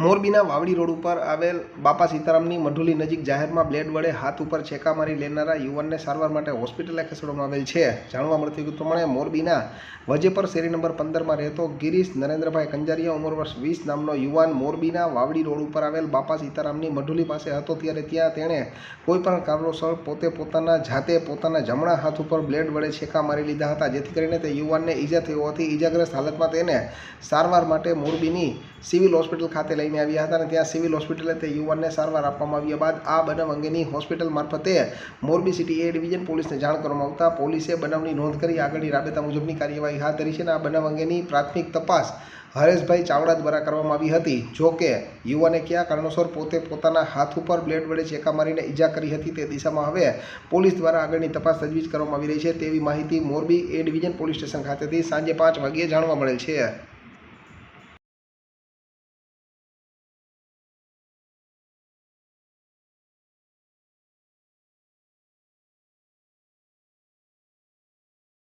મોરબીના વાવડી રોડ ઉપર આવેલ બાપા સીતારામની મઢુલી નજીક જાહેરમાં બ્લેડ વડે હાથ ઉપર છેકા મારી લેનારા યુવાનને સારવાર માટે હોસ્પિટલે ખસેડવામાં આવેલ છે. જાણવા મળતું હતું પ્રમાણે મોરબીના વજેપર શેરી નંબર પંદરમાં રહેતો ગિરીશ નરેન્દ્રભાઈ કંજારિયા ઉંમર વર્ષ વીસ નામનો યુવાન મોરબીના વાવડી રોડ ઉપર આવેલ બાપા સીતારામની મઢુલી પાસે હતો. ત્યારે ત્યાં તેણે કોઈપણ કારણોસર પોતે પોતાના જાતે પોતાના જમણા હાથ ઉપર બ્લેડ વડે છેકા મારી લીધા હતા. જેથી કરીને તે યુવાનને ઈજા થઈ હોવાથી ઈજાગ્રસ્ત હાલતમાં તેને સારવાર માટે મોરબીની સિવિલ હોસ્પિટલ ખાતે લઈને આવ્યા હતા અને ત્યાં સિવિલ હોસ્પિટલે તે યુવાનને સારવાર આપવામાં આવ્યા બાદ આ બનાવ અંગેની હોસ્પિટલ મારફતે મોરબી સિટી એ ડિવિઝન પોલીસને જાણ કરવામાં આવતા પોલીસે બનાવની નોંધ કરી આગળની રાબેતા મુજબની કાર્યવાહી હાથ ધરી છે અને આ બનાવ અંગેની પ્રાથમિક તપાસ હરેશભાઈ ચાવડા દ્વારા કરવામાં આવી હતી. જો કે, યુવાને કયા કારણોસર પોતે પોતાના હાથ ઉપર બ્લેડ વડે ચેકા મારીને ઈજા કરી હતી તે દિશામાં હવે પોલીસ દ્વારા આગળની તપાસ તજવીજ કરવામાં આવી રહી છે તેવી માહિતી Morbi A division police station ખાતેથી સાંજે પાંચ વાગ્યે જાણવા મળેલ છે.